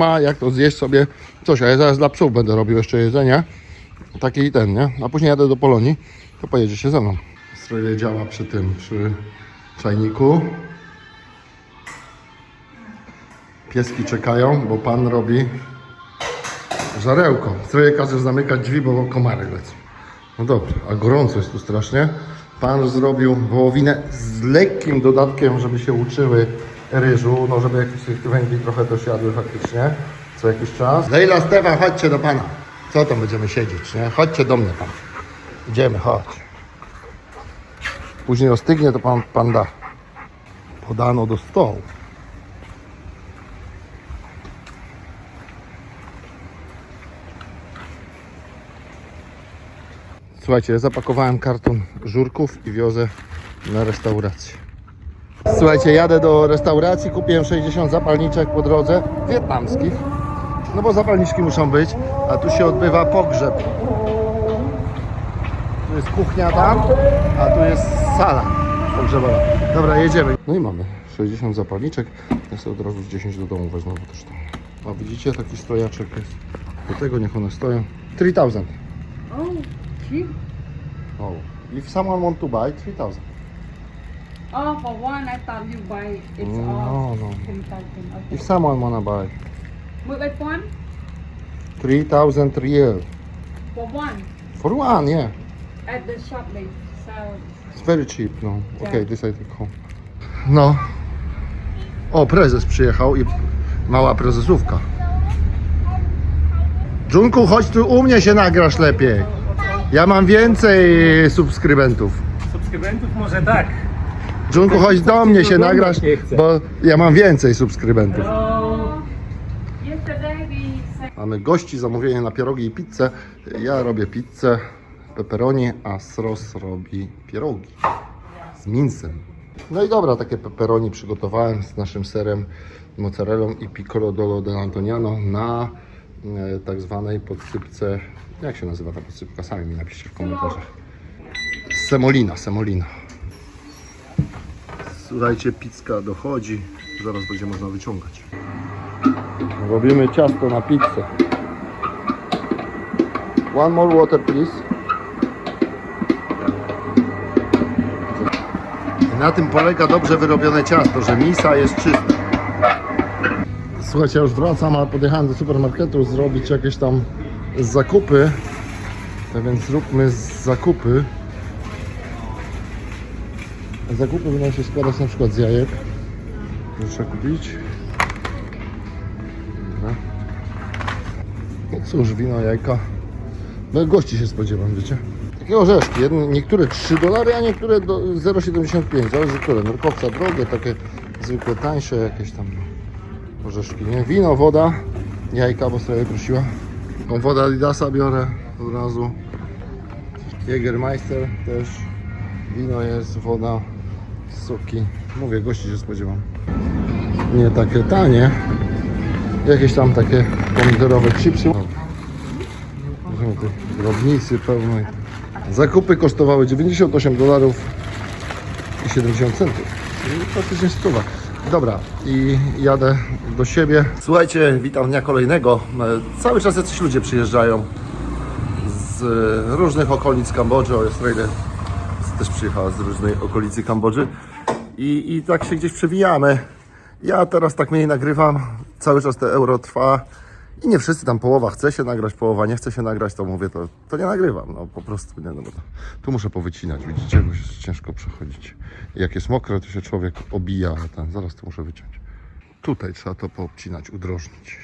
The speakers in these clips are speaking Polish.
ma jak to zjeść sobie coś, a ja zaraz dla psów będę robił jeszcze jedzenie. Taki i ten, nie? A później jadę do Polonii, to pojedzie się ze mną. Stroje działa przy tym, przy czajniku. Pieski czekają, bo pan robi żarełko. Stroje każe zamykać drzwi, bo komary lecą. No dobrze, a gorąco jest tu strasznie. Pan zrobił wołowinę z lekkim dodatkiem, żeby się uczyły ryżu, no żeby jakieś tych węgli trochę też faktycznie co jakiś czas. Leila, Stefan, chodźcie do pana. Co tam będziemy siedzieć, nie? Chodźcie do mnie pan. Idziemy, chodź. Później ostygnie, to pan, pan da. Podano do stołu. Słuchajcie, zapakowałem karton żurków i wiozę na restaurację. Słuchajcie, jadę do restauracji, kupiłem 60 zapalniczek po drodze, wietnamskich. No bo zapalniczki muszą być, a tu się odbywa pogrzeb. Tu jest kuchnia tam, a tu jest sala pogrzebowa. Dobra, jedziemy. No i mamy 60 zapalniczek. Ja sobie od razu z 10 do domu wezmę, bo też tam. A widzicie, taki strojaczek jest. Do tego niech one stoją. 3000. Oh, cheap. Oh. If someone want to buy, 3000. Oh, for one, I thought you buy it's No, all no. 10,000. Okay. If someone wanna buy, Wait, wait, one? 3000 real. For one. For one, yeah. At the shop they sell. It's very cheap, no. Okay, this I take home. No. O, prezes przyjechał i mała prezesówka. Junku, chodź tu u mnie się nagrasz lepiej. Ja mam więcej subskrybentów. Subskrybentów może tak. Junku, chodź do mnie się nagrasz, bo ja mam więcej subskrybentów. Sent Mamy gości, zamówienie na pierogi i pizzę. Ja robię pizzę, pepperoni, a Sros robi pierogi z minsem. No i dobra, takie pepperoni przygotowałem z naszym serem, mozzarellą i piccolo dolo dell'Antoniano na e, tak zwanej podsypce, jak się nazywa ta podsypka? Sami mi napiszcie w komentarzach. Semolina, semolina. Słuchajcie, pizza dochodzi, zaraz będzie można wyciągać. Robimy ciasto na pizzę. One more water, please. Na tym polega dobrze wyrobione ciasto, że misa jest czysta. Słuchajcie, ja już wracam, a podjechałem do supermarketu zrobić jakieś tam zakupy. A więc zróbmy zakupy. Zakupy będą się składać na przykład z jajek. Muszę kupić. No cóż, wino, jajka. No gości się spodziewam, wiecie. Takie orzeszki, niektóre 3 dolary, a niektóre do 0,75, zależy które. Nerkowca drogie, takie zwykłe tańsze jakieś tam orzeszki, nie? Wino, woda, jajka, bo sobie prosiła. Tą wodę Adidasa biorę od razu. Jägermeister też. Wino jest, woda, soki. Mówię, gości się spodziewam. Nie takie tanie. Jakieś tam takie pomidorowe chipsy. Drobnicy pełnej. Zakupy kosztowały 98 dolarów i 70 centów. Praktycznie stuwa. Dobra, i jadę do siebie. Słuchajcie, witam dnia kolejnego. E, Cały czas jacyś ludzie przyjeżdżają z e, różnych okolic Kambodży. O, Australia też przyjechała z różnej okolicy Kambodży. I, I tak się gdzieś przewijamy. Ja teraz tak mniej nagrywam. Cały czas te euro trwa. I nie wszyscy tam połowa chce się nagrać, połowa nie chce się nagrać, to mówię, to, to nie nagrywam. No po prostu nie, no bo to, tu muszę powycinać, widzicie, bo ciężko przechodzić. Jak jest mokre, to się człowiek obija, ten, zaraz to muszę wyciąć. Tutaj trzeba to poobcinać, udrożnić.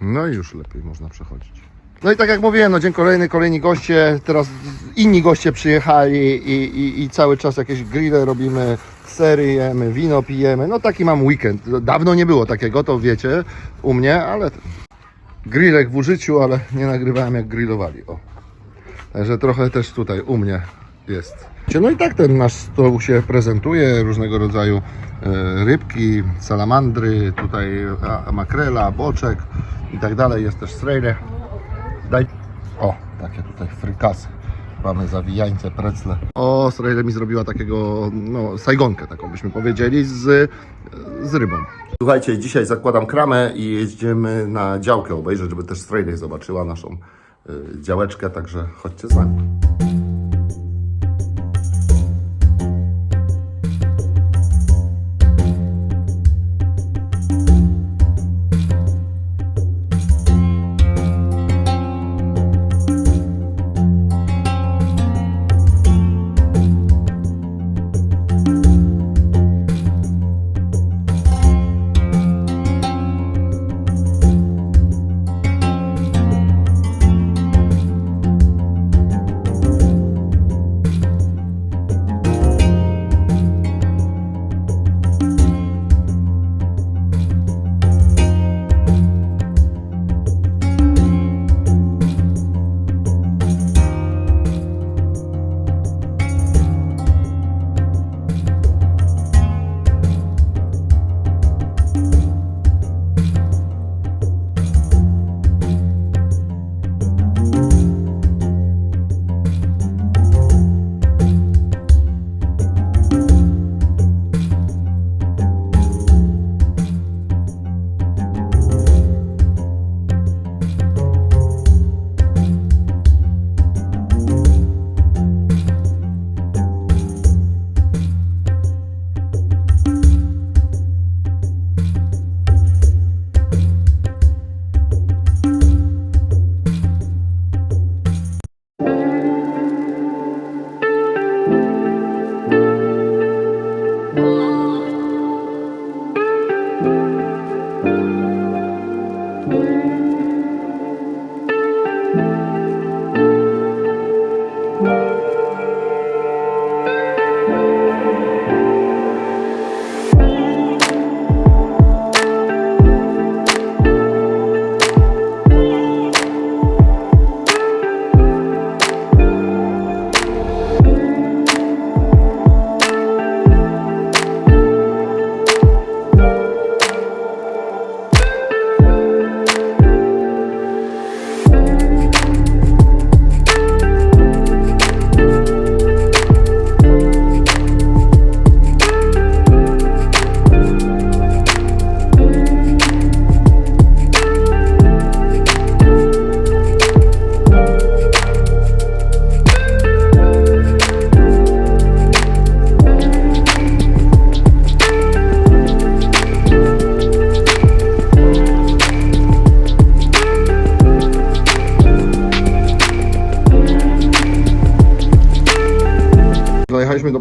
No i już lepiej można przechodzić. No i tak jak mówiłem, no dzień kolejny, kolejni goście, teraz inni goście przyjechali i, i, i cały czas jakieś grille robimy, sery jemy, wino pijemy, no taki mam weekend. Dawno nie było takiego, to wiecie, u mnie, ale grillek w użyciu, ale nie nagrywałem jak grillowali, o. Także trochę też tutaj u mnie jest. No i tak ten nasz stół się prezentuje, różnego rodzaju e, rybki, salamandry, tutaj makrela, boczek i tak dalej, jest też srejle. Daj. O, takie tutaj frykasy. Mamy zawijańce, precle. O, Strajle mi zrobiła takiego, no, sajgonkę taką byśmy powiedzieli, z, z rybą. Słuchajcie, dzisiaj zakładam kramę i jedziemy na działkę obejrzeć, żeby też Strajle zobaczyła naszą y, działeczkę, także chodźcie z nami.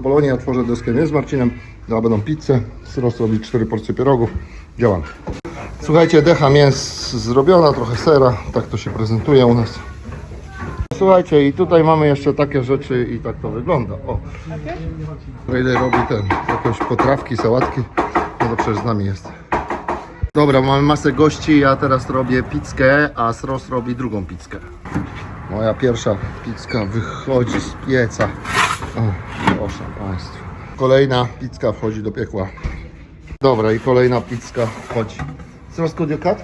Dojechaliśmy do Polonii, ja tworzę deskę nie z Marcinem. Teraz będą pizze. Syros robi 4 porcje pierogów. Działamy. Słuchajcie, decha mięs zrobiona, trochę sera. Tak to się prezentuje u nas. Słuchajcie, i tutaj mamy jeszcze takie rzeczy i tak to wygląda. O, Rejley robi ten, jakieś potrawki, sałatki. No to przecież z nami jest. Dobra, mamy masę gości, ja teraz robię pizzkę, a Sros robi drugą pizzkę. Moja pierwsza pizzka wychodzi z pieca. O, proszę Państwa. Kolejna pizzka wchodzi do piekła. Dobra, i kolejna pizzka wchodzi. You cut?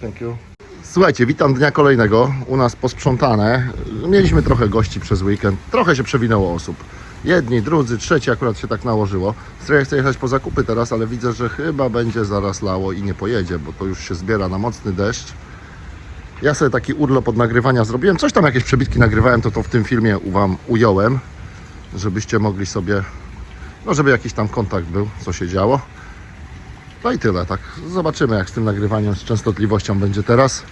Thank you. Słuchajcie, witam dnia kolejnego. U nas posprzątane. Mieliśmy trochę gości przez weekend. Trochę się przewinęło osób. Jedni, drudzy, trzeci akurat się tak nałożyło. Stroję chce jechać po zakupy teraz, ale widzę, że chyba będzie zaraz lało i nie pojedzie, bo to już się zbiera na mocny deszcz. Ja sobie taki urlop od nagrywania zrobiłem. Coś tam jakieś przebitki nagrywałem, to to w tym filmie u Wam ująłem, żebyście mogli sobie, no żeby jakiś tam kontakt był, co się działo. No i tyle, tak. Zobaczymy jak z tym nagrywaniem, z częstotliwością będzie teraz.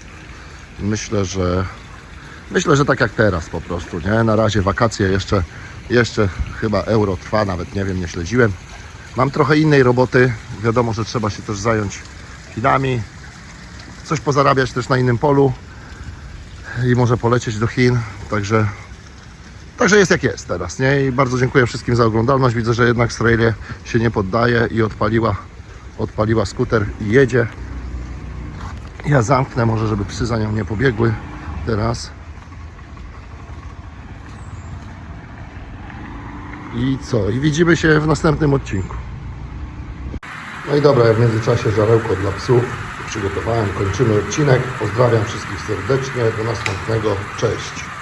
Myślę, że myślę, że tak jak teraz po prostu, nie? Na razie wakacje jeszcze, jeszcze chyba euro trwa, nawet nie wiem, nie śledziłem. Mam trochę innej roboty. Wiadomo, że trzeba się też zająć Chinami, coś pozarabiać też na innym polu i może polecieć do Chin. Także, także jest jak jest teraz. Nie? I bardzo dziękuję wszystkim za oglądalność. Widzę, że jednak Strailie się nie poddaje i odpaliła, odpaliła skuter i jedzie. Ja zamknę może, żeby psy za nią nie pobiegły teraz. I co? I widzimy się w następnym odcinku. No i dobra, ja w międzyczasie żarełko dla psów przygotowałem. Kończymy odcinek. Pozdrawiam wszystkich serdecznie. Do następnego. Cześć.